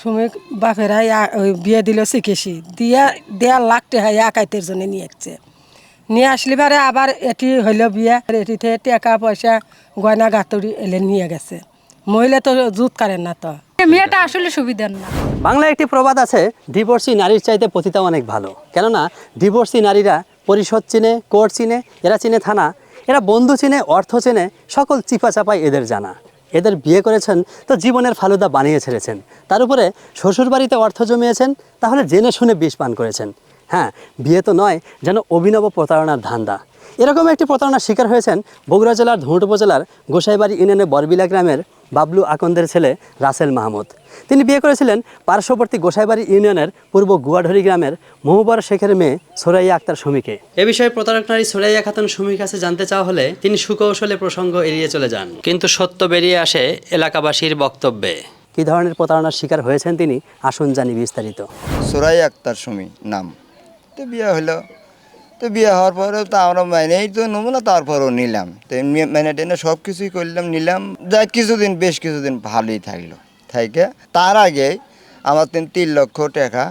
সুমিক বাপেরাই বিয়ে দিল শিখেছি দিয়া দেড় লাখ টাকা একাইতের জন্য নিয়ে আসছে। নিয়ে আসলি পারে আবার এটি হইল বিয়ে। এটিতে টাকা পয়সা গয়না গাতুরি এলে নিয়ে গেছে। মহিলা তো জুত করেন না তো। মেয়েটা আসলে সুবিধার না। বাংলায় একটি প্রবাদ আছে ডিভোর্সি নারীর চাইতে পতিতা অনেক ভালো। কেননা ডিভোর্সি নারীরা পরিষদ চিনে কোর্ট চিনে এরা চিনে থানা এরা বন্ধু চিনে অর্থ চেনে সকল চিপা চাপাই এদের জানা। এদের বিয়ে করেছেন, তো জীবনের ফালুদা বানিয়ে ছেড়েছেন। তার উপরে শ্বশুরবাড়িতে অর্থ জমিয়েছেন, তাহলে জেনে শুনে বিষ পান করেছেন। হ্যাঁ বিয়ে তো নয় যেন অভিনব প্রতারণার ধান্দা। এরকম একটি প্রতারণার শিকার হয়েছেন বগুড়া জেলার ধুঁট উপজেলার গোসাইবাড়ি ইউনিয়নে বরবিলা গ্রামের বাবলু আকন্দের ছেলে রাসেল মাহমুদ। তিনি বিয়ে করেছিলেন পার্শ্ববর্তী গোসাইবাড়ি ইউনিয়নের পূর্ব গুয়াঢরি গ্রামের মহুবর শেখের মেয়ে সোরাইয়া আক্তার সুমিকে। এ বিষয়ে প্রতারক নারী সোরাইয়া খাতুন সুমির কাছে জানতে চাওয়া হলে তিনি সুকৌশলে প্রসঙ্গ এড়িয়ে চলে যান। কিন্তু সত্য বেরিয়ে আসে এলাকাবাসীর বক্তব্যে। কী ধরনের প্রতারণার শিকার হয়েছেন তিনি? আসুন জানি বিস্তারিত। সুরাই আক্তার সুমি নাম। তো বিয়ে হলো। তো বিয়ে হওয়ার পরে তো আমরা মেনেই তো নেব না, তারপরেও নিলাম। তো মেনে টেনে সব কিছুই করলাম, নিলাম। যা কিছুদিন, বেশ কিছুদিন ভালোই থাকল। থাকে, তার আগে আমার তিন তিন লক্ষ টাকা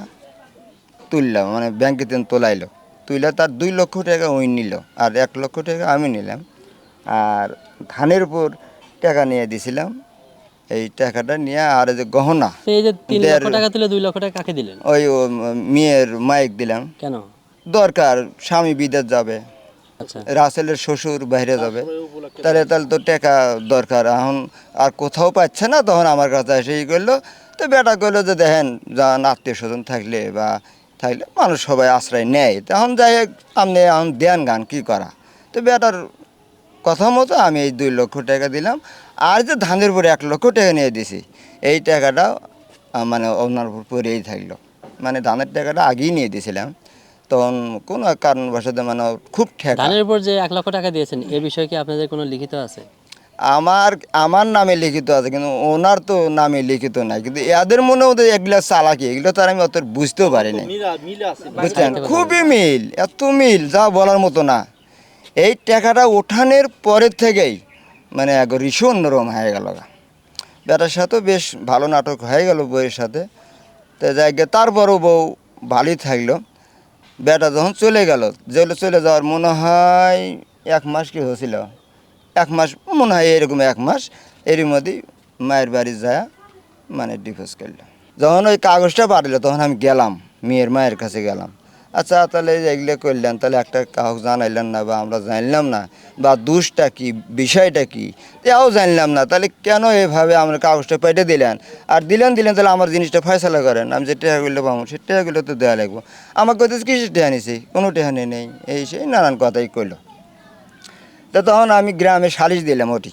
তুললাম মানে ব্যাংকে তিন তোলাইলো। তুইলে তার দুই লক্ষ টাকা ওই নিল, আর এক লক্ষ টাকা আমি নিলাম। আর ধানের উপর টাকা নিয়ে দিছিলাম। এই টাকাটা নিয়ে আর যে গহনা এই যে তিন লক্ষ টাকা তুলে দুই লক্ষ টাকা কাকে দিলেন? ওই ও মেয়ের মাইক দিলাম। কেন? দরকার স্বামী বিদেশ যাবে আচ্ছা। রাসেলের শ্বশুর বাইরে যাবে। তাহলে তাহলে তো টাকা দরকার। এখন আর কোথাও পাচ্ছে না তখন আমার কাছে এসে ই করল। তো বেটা করল যে দেখেন যান আত্মীয় স্বজন থাকলে বা থাকলে মানুষ সবাই আশ্রয় নেয়। তখন যাই হোক, আপনি এখন দেন গান কী করা? তো বেটার কথা মতো আমি এই দুই লক্ষ টাকা দিলাম। আর যে ধানের উপরে এক লক্ষ টাকা নিয়ে দিছি এই টাকাটা মানে ওনার উপর পরেই থাকল। মানে ধানের টাকাটা আগেই নিয়ে দিয়েছিলাম তখন কোনো এক কারণবশত মানে খুব ঠেকা। ধানের উপর যে এক লক্ষ টাকা দিয়েছেন এ বিষয়ে কি আপনাদের কোনো লিখিত আছে? আমার আমার নামে লিখিত আছে কিন্তু ওনার তো নামে লিখিত নাই। কিন্তু এদের মনে হতো এগুলো চালাকি এগুলো তো আর আমি অত বুঝতেও পারিনি। বুঝছেন খুবই মিল এত মিল যা বলার মতো না। এই টাকাটা ওঠানের পরের থেকেই মানে এক ঋষি অন্যরকম হয়ে গেল বেটার সাথেও বেশ ভালো নাটক হয়ে গেল বইয়ের সাথে। তো গে, তারপরও বউ ভালোই থাকল। বেটা যখন চলে গেল যেগুলো চলে যাওয়ার মনে হয় এক মাস কি হয়েছিল? এক মাস মনে হয় এরকম এক মাস এরই মধ্যেই মায়ের বাড়ি যায় মানে ডিভোর্স করল। যখন ওই কাগজটা পাঠালো তখন আমি গেলাম মেয়ের মায়ের কাছে গেলাম। আচ্ছা তাহলে এগুলো করলেন, তাহলে একটা কাগজ জানাইলেন না বা আমরা জানলাম না, বা দুষটা কি, বিষয়টা কি তাও জানলাম না, তাহলে কেন এভাবে আমরা কাগজটা পেটে দিলেন? আর দিলেন দিলেন, তাহলে আমার জিনিসটা ফয়সলা করেন, আমি যে টেহাগুলো পাবো সে টেহাগুলো তো দেওয়া লাগবো। আমার কথা কিসের টেহা নিছি? কোনো টেহা নেই নেই, এই সেই নানান কথাই কইলো। তো তখন আমি গ্রামে সালিশ দিলাম ওটি।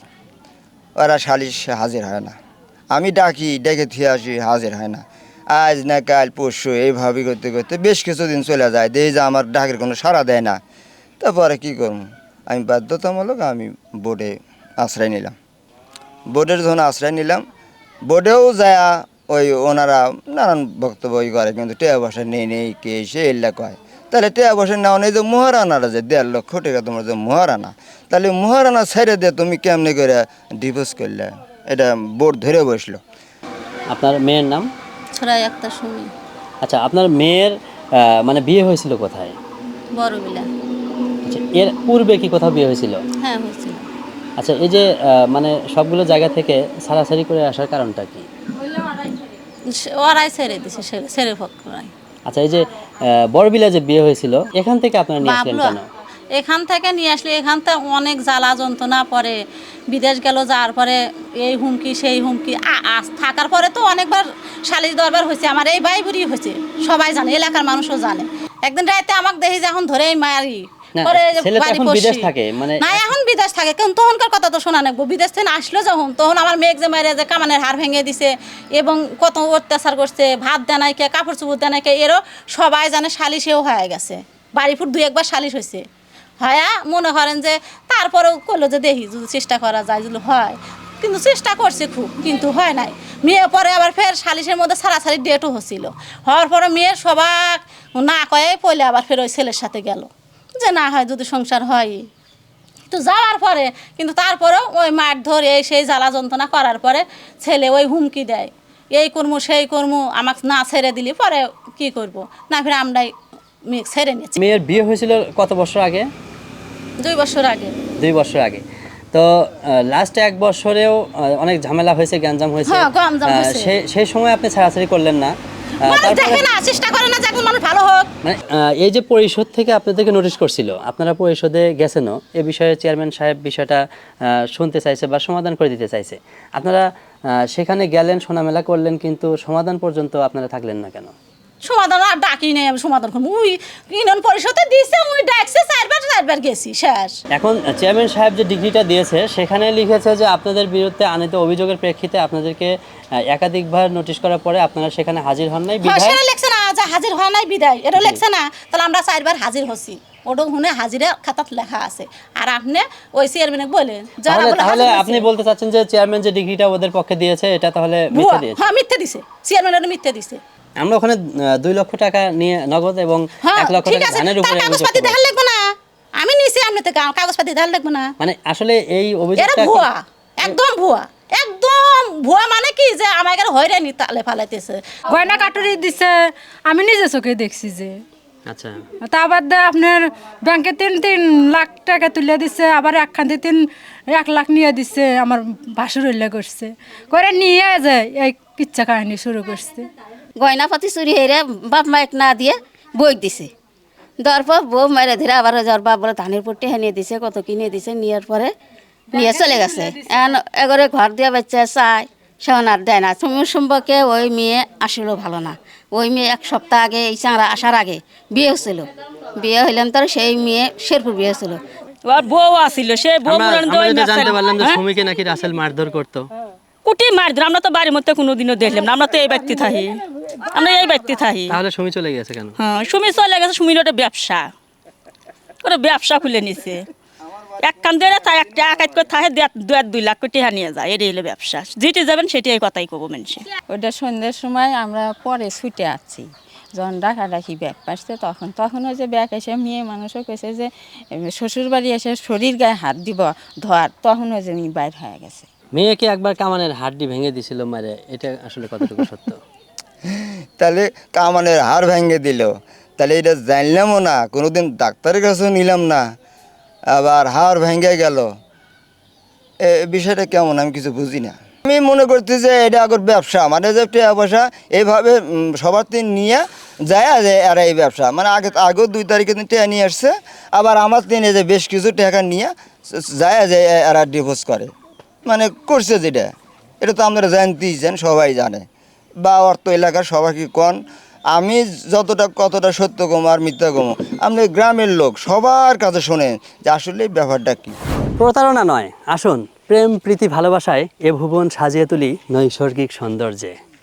ওরা সালিশ হাজির হয় না। আমি ডাকি, ডেকে থিয়ে আসি, হাজির হয় না। আজ না কাল, পরশু, এইভাবে করতে করতে বেশ কিছুদিন চলে যায়। দেখি যে আমার ডাকের কোনো সাড়া দেয় না। তারপরে কী করব? আমি বাধ্যতামূলক আমি বোর্ডে আশ্রয় নিলাম। বোর্ডের যখন আশ্রয় নিলাম, বোর্ডেও যায়, ওই ওনারা নানান বক্তব্য করে, কিন্তু টেয়া বসা নেই নেই, কে, সে, এল্লা কয়। তাহলে টেয়া বসা নেওয়া নেই যে মহারানারা যে দেড় লক্ষ টাকা তোমার যে মহারানা। তাহলে মহারানা ছেড়ে দিয়ে তুমি কেমনি করে ডিভোর্স করলে? এটা বোর্ড ধরে বসল। আপনার মেয়ের নাম? ছড়াই একটা শুনি আচ্ছা আপনার মেয়ের মানে বিয়ে হয়েছিল কোথায়? বড় বিলা আচ্ছা এর পূর্বে কি কোথাও বিয়ে হয়েছিল? হ্যাঁ হয়েছিল। আচ্ছা এই যে মানে সবগুলো জায়গা থেকে সারাসারি করে আসার কারণটা কি? ওরাই ছেড়ে দিছে ছেড়ে- আচ্ছা এই যে বড়বিলা যে বিয়ে হয়েছিল এখান থেকে আপনারা নিয়ে আসলেন কেন? এখান থেকে নিয়ে আসলে এখান থেকে অনেক জ্বালা যন্ত্রণা পরে বিদেশ গেল যাওয়ার পরে এই হুমকি সেই হুমকি আ- আ- থাকার পরে তো অনেকবার সালিশ দরবার হয়েছে আমার এই ভাই বুড়ি হয়েছে সবাই জানে এলাকার মানুষও জানে। একদিন রাতে আমাকে দেখি যে এখন ধরেই মারি না, এখন বিদেশ থাকে, মানে- না এখন বিদেশ থাকে কিন্তু তখনকার কথা তো শোনা নেব বিদেশ থেকে আসলো যখন তখন আমার মেঘ যে মারে যে কামানের হাড় ভেঙে দিছে এবং কত অত্যাচার করছে ভাত দেয় নাই কে কাপড় চুপড় দেয় নাই কে এরও সবাই জানে সালিশেও হয়ে গেছে। বাড়িপুর দুই একবার সালিশ হয়েছে। হয়া, মনে করেন যে তারপরেও করল যে দেখি যদি চেষ্টা করা যায় যদি হয়। কিন্তু চেষ্টা করছে খুব, কিন্তু হয় নাই। মেয়ে পরে আবার ফের সালিশের মধ্যে সারাসারি ডেটও হচ্ছিল। হওয়ার পরে মেয়ে সবাক না কয়ে পড়লে আবার ফের ওই ছেলের সাথে গেল। যে না হয় যদি সংসার হয়। তো যাওয়ার পরে, কিন্তু তারপরেও ওই মাঠ ধরে এই সেই জ্বালা যন্ত্রণা করার পরে ছেলে ওই হুমকি দেয়। এই করব সেই করব আমাকে না ছেড়ে দিলি, পরে কি করব? না ফিরে আমরাই মেয়ে ছেড়ে নিয়েছি। মেয়ের বিয়ে হয়েছিল কত বছর আগে? দুই বছর আগে। দুই বছর আগে। তো লাস্ট এক বছরেও অনেক ঝামেলা হয়েছে গ্যাঞ্জাম হয়েছে। হ্যাঁ, সেই সময় আপনি ছাড়াছাড়ি করলেন না। মানে আহ, এই যে পরিষদ থেকে আপনাদেরকে নোটিশ করছিল আপনারা পরিষদে গেছেনও? এ বিষয়ে চেয়ারম্যান সাহেব বিষয়টা আহ, শুনতে চাইছে বা সমাধান করে দিতে চাইছে। আপনারা সেখানে গেলেন সোনামেলা করলেন কিন্তু সমাধান পর্যন্ত আপনারা থাকলেন না কেন? সমাধান আর ডাকি নেই আমি সমাধান করব। উই ইউনিয়ন পরিষদে দিছে মুই ডাকছে চারবার চারবার গেছি শেষ। এখন চেয়ারম্যান সাহেব যে ডিগ্রিটা দিয়েছে সেখানে লিখেছে যে আপনাদের বিরুদ্ধে আনিত অভিযোগের প্রেক্ষিতে আপনাদেরকে একাধিকবার নোটিশ করার পরে আপনারা সেখানে হাজির হন নাই হ্যাঁ বিধায় সেটা লেখছে না যে হাজির হয় নাই বিদায় এটা লেখছে না তাহলে আমরা চারবার হাজির হচ্ছি। ওটা শুনে হাজিরা খাতাত লেখা আছে। আর আপনি ওই চেয়ারম্যানে বলেন যারা তাহলে আপনি বলতে চাচ্ছেন যে চেয়ারম্যান যে ডিগ্রিটা ওদের পক্ষে দিয়েছে এটা তাহলে মিথ্যে দিয়েছে? হ্যাঁ মিথ্যে দিছে। চেয়ারম্যানের মিথ্যে দিছে। আমরা ওখানে দুই লক্ষ টাকা নিয়ে নগদ এবং হ্যাঁ এক লক্ষ ঠিক টাকা আছে ধানের উপরে কাগজপাতি দেখার লাগবে না। আমি নিছি আপনি তো কা- কাগজপাতি দেখার লাগবে না। মানে আসলে এই অভিযোগটা ভুয়া একদম ভুয়া একদম ভুয়া মানে কি যে আমাকে হয়রানি তালে ফালাইতেছে। গয়না কাটুরি দিছে আমি নিজে চোখে দেখছি যে। আচ্ছা। তা বাদে আপনার ব্যাংকে তিন তিন লাখ টাকা তুলে দিছে আবার একখান দিয়ে তিন এক লাখ নিয়ে দিছে আমার ভাসুর উল্লেখ করছে। করে নিয়ে যায় এই কিচ্ছা কাহিনী শুরু করছে। গয়নাপাতি চুরি হেরে বাপ মায়ের না দিয়ে বই দিছে। দেওয়ার পর বউ মেরে ধরে আবার যাওয়ার বাপ বলে ধানের পট্টি হেনিয়ে দিছে কত কিনে দিছে নেওয়ার পরে নিয়ে চলে গেছে। এখন এগরে ঘর দিয়ে বাচ্চা চায় সেখন আর দেয় না। তুমি সম্পর্কে ওই মেয়ে আসলো ভালো না। ওই মেয়ে এক সপ্তাহ আগে এই চাঁড়া আসার আগে বিয়ে হচ্ছিল বিয়ে হইলাম তার সেই মেয়ে শেরপুর বিয়ে হচ্ছিল ওর বউ আসিল সে বউ জানতে পারলাম যে সুমিকে নাকি রাসেল মারধর করতো। কুটি মার দিল আমরা তো বাড়ির মধ্যে কোনোদিনও দেখলাম না আমরা তো এই ব্যক্তি থাকি। আমরা এই ব্যক্তি থাকি। তাহলে সুমি চলে গেছে কেন? হ্যাঁ সুমি চলে গেছে সুমির ওটা ব্যবসা। ওটা ব্যবসা খুলে নিছে। এক কান দিয়ে তাই একটা একাত করে থাকে দু এক দুই লাখ কোটি নিয়ে যায় এটাই হলো ব্যবসা। যেটি যাবেন সেটি এই কথাই কব মানুষে। ওইটা সন্ধ্যের সময় আমরা পরে ছুটে আছি যখন ডাকাডাকি ব্যাগ পাসছে তখন তখন ওই যে ব্যাগ এসে মেয়ে মানুষও কেছে যে শ্বশুরবাড়ি এসে শরীর গায়ে হাত দিব ধোয়ার তখন ওই যে উনি বাইর হয়ে গেছে। মেয়েকে একবার কামানের হাড্ডি ভেঙে দিছিল মারে, এটা আসলে কতটুকু সত্য? তাহলে কামানের হাড় ভেঙে দিল। তাহলে এটা জানলামও না, কোনোদিন ডাক্তারের কাছেও নিলাম না, আবার হাড় ভেঙে গেল। এ বিষয়টা কেমন আমি কিছু বুঝি না। আমি মনে করতে যে এটা আগর ব্যবসা মানে যে টাকা পয়সা এইভাবে সবার তিন নিয়ে যায় এরা এই ব্যবসা। মানে আগে, আগেও দুই তারিখে দিন টাকা নিয়ে আসছে, আবার আমার দিনে যে বেশ কিছু টাকা নিয়ে যায় এরা ডিভোর্স করে। মানে করছে যেটা। এটা তো আমরা জানতেই জান সবাই জানে। বা অর্থ এলাকার সবাইকে কন? আমি যতটা, কতটা সত্য কম আর মিথ্যা কম, আপনি গ্রামের লোক, সবার কাছে শোনেন যে আসলে ব্যাপারটা কী। প্রতারণা নয়। আসুন, প্রেম, প্রীতি, ভালোবাসায় এ ভুবন সাজিয়ে তুলি নৈসর্গিক সৌন্দর্যে।